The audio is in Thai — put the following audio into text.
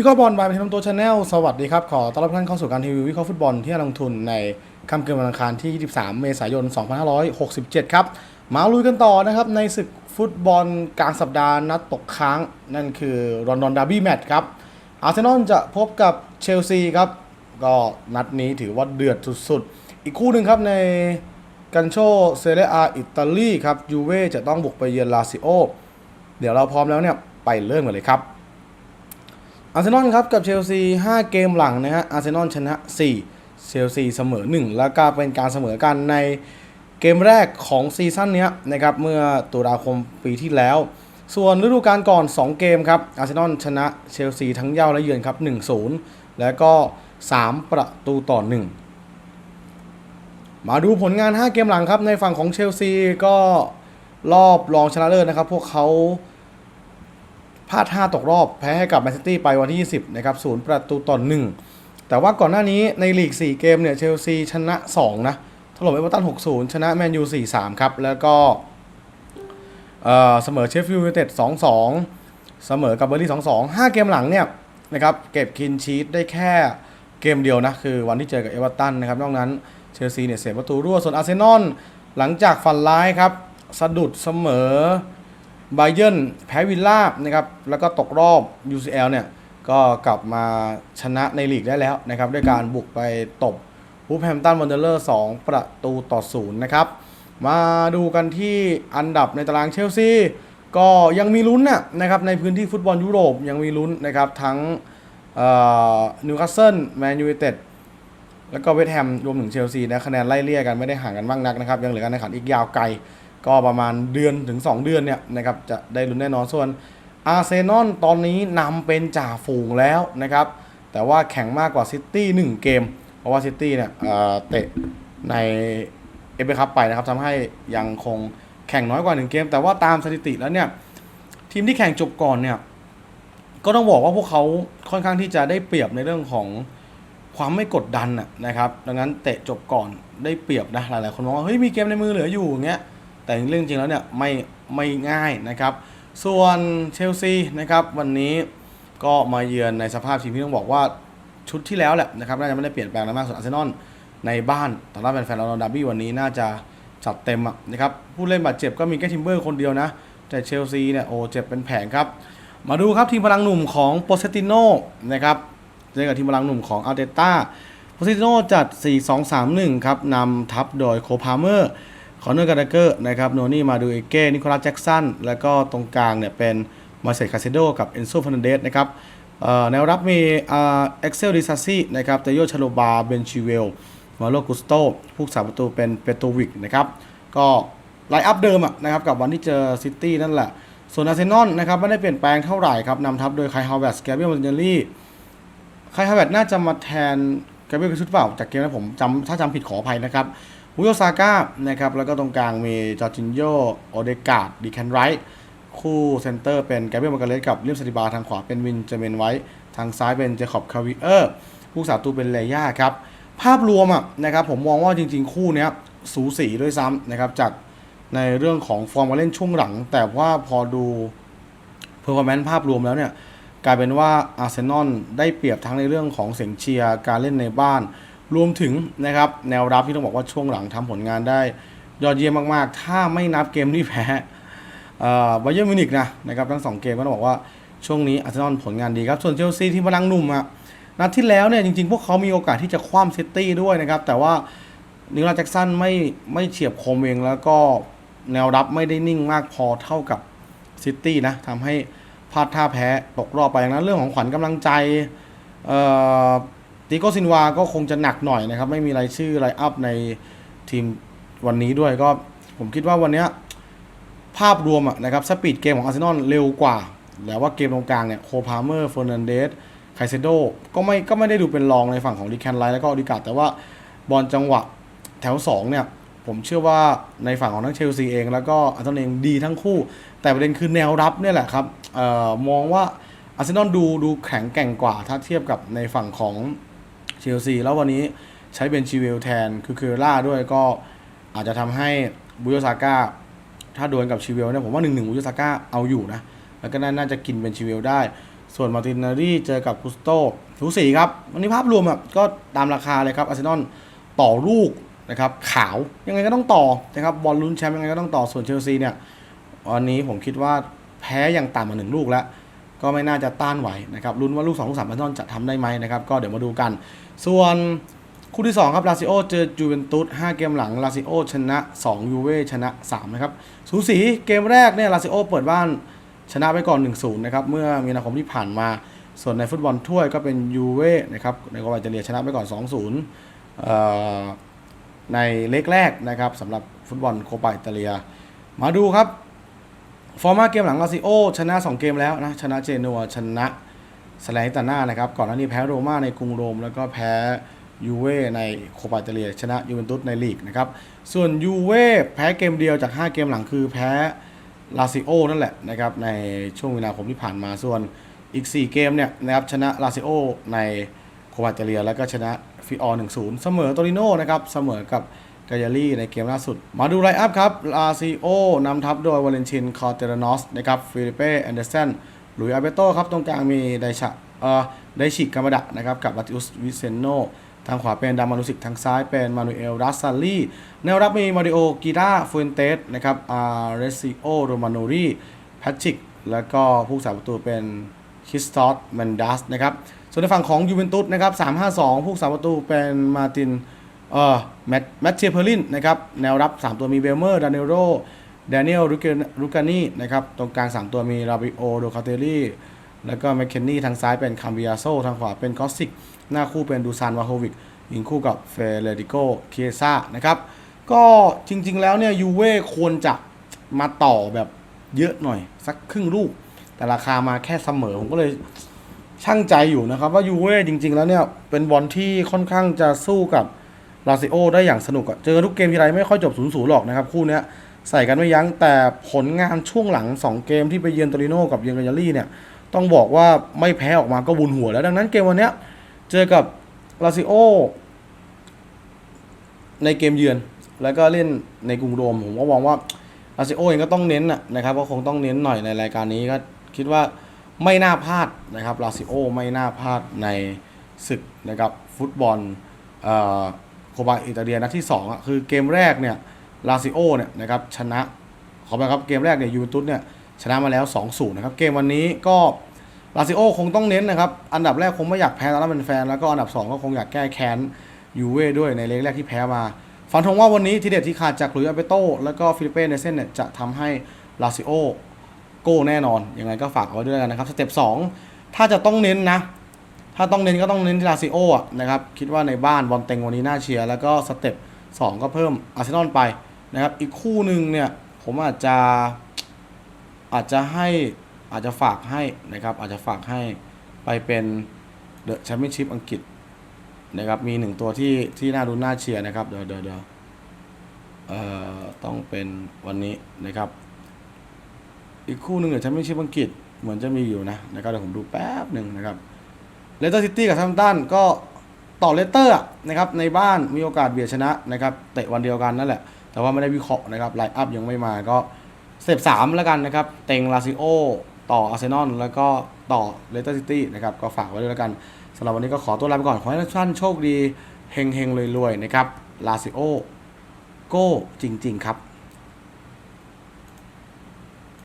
วิเคราะห์บอลบายเป็นทำตัวชาแนลสวัสดีครับ ขอต้อนรับท่านเข้าสู่การทีวีวิเคราะห์ฟุตบอลที่ลงทุนในค่ำคืนวันอังคารที่ 23 เมษายน 2567 ครับ มาลุยกันต่อนะครับ ในศึกฟุตบอลกลางสัปดาห์นัดตกค้าง นั่นคือรอนดอนดาร์บี้แมตช์ครับ อาร์เซนอลจะพบกับเชลซีครับ ก็นัดนี้ถือว่าเดือดสุดๆ อีกคู่หนึ่งครับในกันโชเซเรียอาอิตาลีครับยูเว่จะต้องบุกไปเยือนลาซิโอเดี๋ยวเราพร้อมแล้วเนี่ยไปเริ่มกันเลยครับ อาร์เซนอลครับกับเชลซี5เกมหลังนะฮะอาร์เซนอลชนะ 4 เชลซีเสมอ 1 แล้วก็เป็นการเสมอกันในเกมแรกของซีซั่นนี้นะครับเมื่อตุลาคมปีที่แล้ว ส่วนฤดูกาลก่อน 2 เกมครับอาร์เซนอลชนะเชลซีทั้งเย้าและเยือนครับ 1-0 แล้วก็ 3 ประตูต่อ 1 มาดูผลงาน 5 เกมหลังครับในฝั่งของเชลซีก็รอบรองชนะเลิศนะครับ พวกเขา พลาดท่าตกรอบ แพ้ให้กับแมนซิตี้ไปวันที่ 20 นะครับศูนย์ประตูต่อ1แต่ว่าก่อนหน้านี้ในลีก 4 เกมเนี่ยเชลซีชนะ 2 นะ ถล่มเอเวอร์ตัน 6-0 ชนะแมนยู 4-3 ครับ แล้วก็เออเสมอเชฟฟิลด์ยูไนเต็ด 2-2 เสมอกับเบอร์ลี่2-2 5 เกมหลังเนี่ยนะครับเก็บคินชีตได้แค่เกมเดียวนะ คือวันที่เจอกับเอเวอร์ตันนะครับ นอกนั้นเชลซีเนี่ยเสียประตูรั่ว ส่วนอาร์เซนอลหลังจากฝันร้ายครับสะดุดเสมอ ไบเยนแพ้วิลล่านะครับแล้วก็ตกรอบ UCL เนี่ยก็กลับมาชนะในลีกได้แล้วนะครับด้วยการบุกไปตบวูฟแฮมตันวันเดอร์เลอร์2ประตูต่อศูนย์นะครับมาดูกันที่อันดับในตารางเชลซีก็ยังมีลุ้นนะนะครับในพื้นที่ฟุตบอลยุโรปยังมีลุ้นนะครับทั้งนิวคาสเซิลแมนยูไนเต็ดแล้วก็เวสต์แฮมรวมถึงเชลซีนะคะแนนไล่เลี่ยกันไม่ได้ห่างกันมากนักนะครับยังเหลือการแข่งขันอีกยาวไกล ก็ประมาณเดือนถึง 2 เดือนเนี่ยนะครับจะได้ลุ้นแน่นอนส่วนอาร์เซนอลตอนนี้นำเป็นจ่าฝูงแล้วนะครับแต่ว่าแข่งมากกว่าซิตี้1เกม เพราะว่าซิตี้เนี่ยเอ่อเตะในเอฟเอคัพไปนะครับทำให้ยังคงแข่งน้อยกว่า 1 เกม แต่ว่าตามสถิติแล้วเนี่ยทีมที่แข่งจบก่อนเนี่ยก็ต้องบอกว่าพวกเขาค่อนข้างที่จะได้เปรียบในเรื่องของความไม่กดดันนะนะครับ ดังนั้นเตะจบก่อนได้เปรียบนะหลายๆคนมองว่าเฮ้ยมีเกมในมือเหลืออยู่อย่างเงี้ย แต่เรื่องจริงแล้วเนี่ยไม่ไม่ง่ายนะครับ ส่วนเชลซีนะครับวันนี้ก็มาเยือนในสภาพทีมที่ต้องบอกว่าชุดที่แล้วแหละนะครับน่าจะไม่ได้เปลี่ยนแปลงอะไรมากส่วนอาร์เซนอลในบ้านตอนรับแฟนๆลอนดอนดาร์บี้วันนี้น่าจะจัดเต็มนะครับผู้เล่นบาดเจ็บก็มีแค่ทิมเบอร์คนเดียวนะ แต่เชลซีเนี่ยโอ้เจ็บเป็นแผงครับ มาดูครับทีมพลังหนุ่มของโปเซติโนนะครับเจอกับทีมพลังหนุ่มของอัลเตต้าโปเซติโนจัด 4-2-3-1 ครับนำทัพโดยโคพาเมอร์ คอนเนอร์กาเกอร์นะครับโนนี่มาดูเอเก้นิโคลัสแจ็กสันแล้วก็ตรงกลางเนี่ยเป็นมาเซตคาเซโดกับเอนโซฟ r นเดสนะครับแนวรับมีเอ็กเซลดิซาซี่นะครับเตโยชโลบาเบนชิเวลมาโลกุสโตผู้สาประตูเป็นเปโตวิกนะครับก็ไลน์อัพเดิมอะนะครับกับวันที่เจอซิตี้นั่นแหละ ส่วนอาร์เซนอลนะครับไม่ได้เปลี่ยนแปลงเท่าไหร่ครับนำทัพโดยไคฮาวเวสแกเบียลมันเจอรี่ไคฮาวเวสน่าจะมาแทนแกเบียลชุดเปล่าจากเกมนั้นผมจำถ้าจำผิดขออภัยนะครับ อุโยซาก้านะครับแล้วก็ตรงกลางมีจอร์จินโยโอเดกาดดีแคนไรท์คู่เซนเตอร์เป็นแกเบรียลมาการเลสกับเลียมสติบาทางขวาเป็นวินเจเมนไว้ทางซ้ายเป็นเจคอบคาวิเออร์ผู้สาตูเป็นเลย่าครับ ภาพรวมอะนะครับผมมองว่าจริงๆ คู่นี้สูสีด้วยซ้ำนะครับจากในเรื่องของฟอร์มการเล่นช่วงหลัง แต่ว่าพอดูเพอร์ฟอร์แมนซ์ภาพรวมแล้วเนี่ยกลายเป็นว่าอาร์เซนอลได้เปรียบทั้งในเรื่องของเสียงเชียร์การเล่นในบ้าน รวมถึงนะครับแนวรับที่ต้องบอกว่าช่วงหลังทำผลงานได้ยอดเยี่ยมมากๆ ถ้าไม่นับเกมที่แพ้บาเยอร์มิวนิกนะนะครับทั้งสองเกมก็ต้องบอกว่าช่วงนี้อาร์เซนอลผลงานดีครับส่วนเชลซีที่พลังหนุ่มอะนัดที่แล้วเนี่ยจริงๆ พวกเขามีโอกาสที่จะคว้ำซิตี้ด้วยนะครับ แต่ว่านิโคลัสแจ็กสันไม่ไม่เฉียบคมเองแล้วก็แนวรับไม่ได้นิ่งมากพอเท่ากับซิตี้นะทำให้พลาดท่าแพ้ตกรอบไปอย่างนั้นเรื่องของขวัญกำลังใจเอ่อ ติโกซินวาก็คงจะหนักหน่อยนะครับ ไม่มีรายชื่อไลอัพในทีมวันนี้ด้วยก็ผมคิดว่าวันนี้ภาพรวมนะครับสปีดเกมของอาร์เซนอลเร็วกว่า แล้วว่าเกมตรงกลางเนี่ยโคพาเมอร์เฟอร์นันเดสไคเซโดก็ไม่ก็ไม่ได้ดูเป็นรองในฝั่งของดิแคนไลท์แล้วก็อดิกาแต่ว่าบอลจังหวะแถว 2 เนี่ย ผมเชื่อว่าในฝั่งของทั้งเชลซีเองแล้วก็อาร์เซนอลเองดีทั้งคู่ แต่ประเด็นคือแนวรับเนี่ยแหละครับออมองว่าอาร์เซนอลดูดูแข็งแกร่งกว่าถ้าเทียบกับในฝั่งของ เชลซีแล้ววันนี้ใช้เบนชิเวลแทนคือเคอร่าด้วยก็อาจจะทำให้บุโยซาก้าถ้าดวลกับชิเวลเนี่ยผมว่าหนึ่งหนึ่งบุโยซาก้าเอาอยู่นะ แล้วก็น่าจะกินเบนชิเวลได้ ส่วนมาร์ตินารีเจอกับกุสโตสูสีครับ วันนี้ภาพรวมอะก็ตามราคาเลยครับอาร์เซนอลต่อลูกนะครับขาวยังไงก็ต้องต่อนะครับบอลลุ้นแชมป์ยังไงก็ต้องต่อส่วนเชลซีเนี่ยวันนี้ผมคิดว่าแพ้อย่างต่ำมาหนึ่งลูกแล้ว ก็ไม่น่าจะต้านไหวนะครับลุ้นว่าลูก2ลูก3อาร์เซนอลจะทำได้ไหมนะครับก็เดี๋ยวมาดูกัน ส่วนคู่ที่ 2 ครับลาซิโอเจอจูเวนตุส5เกมหลังลาซิโอชนะ2ยูเว่ชนะ3นะครับสูสีเกมแรกเนี่ยลาซิโอเปิดบ้านชนะไปก่อน 1-0 นะครับ เมื่อมีนาคมที่ผ่านมา ส่วนในฟุตบอลถ้วยก็เป็นยูเว่นะครับในโคปาอิตเลียชนะไปก่อน 2-0 ในเล็กแรกนะครับสำหรับฟุตบอลโคปาอิตาเลีย มาดูครับ ฟอร์มาเกมหลังลาซิโอชนะ 2 เกมแล้วนะชนะเจนัวชนะสแลนตาน่านะครับก่อนหน้านี้แพ้โรม่าในกรุงโรม แล้วก็แพ้ยูเว่ในโคปาอิตเลียชนะยูเวนตุสในลีกนะครับส่วนยูเว่แพ้เกมเดียวจาก 5 เกมหลังคือแพ้ลาซิโอนั่นแหละนะครับในช่วงมีนาคมที่ผ่านมาส่วนอีก 4 เกมเนี่ยนะครับชนะลาซิโอในโคปาอิตเลีย แล้วก็ชนะฟิออร์1-0 เสมอโตริโนนะครับเสมอกับ กายาลีในเกมล่าสุด มาดูไลน์อัพครับลาซิโอนำทัพโดยวาเลนชิน คอเตรานอส นะครับฟิลิเป้แอนเดอร์สันหลุยอาเบโตครับ ตรงกลางมีไดชะเอ่อไดชิกามาดะนะครับ กับลาติอุส วิเซนโน ทางขวาเป็นดามานุสิก ทางซ้ายเป็นมานูเอลรัสซาลีแนวรับมีมาริโอกีราฟูเอนเตสนะครับ อาร์เรซิโอโรมาโนรีแพทริก แล้วก็ผู้สาประตูเป็นคริสตอสแมนดัสนะครับ ส่วนในฝั่งของยูเวนตุสนะครับ3-5-2ผู้สาประตูเป็นมาติน เอ่อแมตแมตเชเพอร์ลินนะครับแนวรับ 3 ตัวมีเบลเมอร์ดานิโรดานิเอลรูกานีนะครับตรงกลาง 3 ตัวมีราบิโอโดคาเตลี่แล้วก็แมคเคนนี่ทางซ้ายเป็นคัมบิอาโซทางขวาเป็นคอสซิก หน้าคู่เป็นดูซานวาโฮวิกยิงคู่กับเฟเรดิโกเคียซ่านะครับก็จริงๆแล้วเนี่ยยูเว่ควรจะมาต่อแบบเยอะหน่อย สักครึ่งลูก แต่ราคามาแค่เสมอ ผมก็เลยช่างใจอยู่นะครับ ว่ายูเว่จริง ๆ แล้วเนี่ยเป็นบอลที่ค่อนข้างจะสู้กับ ลาซิโอได้อย่างสนุกอะเจอทุกเกมทีไรไม่ค่อยจบ0ูนย์หรอกนะครับ คู่นี้ใส่กันไม่ยั้งแต่ผลงานช่วงหลัง 2 เกมที่ไปเยือนโตริโนกับเยือนกายาลี่เนี่ยต้องบอกว่าไม่แพ้ออกมาก็บุญหัวแล้วดังนั้นเกมวันนี้เจอกับลาซิโอในเกมเยือน แล้วก็เล่นในกรุงโรมผมก็มองว่าลาซิโอเองก็ต้องเน้นนะนะครับก็คงต้องเน้นหน่อยในรายการนี้ก็คิดว่าไม่น่าพลาดนะครับลาซิโอไม่น่าพลาดในศึกนะครับฟุตบอลเอ่อ โคปาอิตาเลียนัดที่2อะคือเกมแรกเนี่ยลาซิโอเนี่ยนะครับชนะขอไปครับเกมแรกเนี่ยยูเวนตุสเนี่ยชนะมาแล้ว 2-0 นะครับ เกมวันนี้ก็ลาซิโอคงต้องเน้นนะครับ อันดับแรกคงไม่อยากแพ้ตอนนั้นเป็นแฟน แล้วก็อันดับ 2 ก็คงอยากแก้แค้นยูเว่ด้วยในเลกแรกที่แพ้มาฝันทงว่าวันนี้ทีเด็ดที่ขาดจากลุยอาเบโตแล้วก็ฟิลิปเป้ในเส้นเนี่ยจะทำให้ลาซิโอโก้แน่นอน ยังไงก็ฝากเอาไว้ด้วยกันนะครับ สเต็ป2ถ้าจะต้องเน้นนะ ถ้าต้องเน้นก็ต้องเน้นลาซิโออะนะครับ คิดว่าในบ้านบอลเต็งวันนี้น่าเชียร์ แล้วก็สเต็ป2 ก็เพิ่มอาร์เซนอลไปนะครับ อีกคู่หนึ่งเนี่ย ผมอาจจะอาจจะให้อาจจะฝากให้นะครับ อาจจะฝากให้ไปเป็นเดอะแชมเปี้ยนชิพอังกฤษนะครับมีหนึ่งตัวที่ที่น่าดูน่าเชียร์นะครับ เดี๋ยวเดี๋ยวเดี๋ยวเอ่อต้องเป็นวันนี้นะครับ อีกคู่หนึ่งเดี๋ยวฉันไม่ชิปอังกฤษเหมือนจะมีอยู่นะนะครับเดี๋ยวผมดูแป๊บหนึ่งนะครับ เลสเตอร์ซิตี้กับซัมตันก็ต่อเลสเตอร์นะครับในบ้านมีโอกาสเบียดชนะนะครับเตะวันเดียวกันนั่นแหละ แต่ว่าไม่ได้วิเคราะห์นะครับไลน์อัพยังไม่มาก็สเต็ปสามแล้วกันนะครับ เต็งลาซิโอต่ออาร์เซนอลแล้วก็ต่อเลสเตอร์ซิตี้นะครับก็ฝากไว้ด้วยแล้วกันสำหรับวันนี้ก็ขอตัวลาไปก่อน ขอให้ทุกท่านโชคดีเฮงเฮงๆรวยๆนะครับลาซิโอโก้จริง ๆ ครับ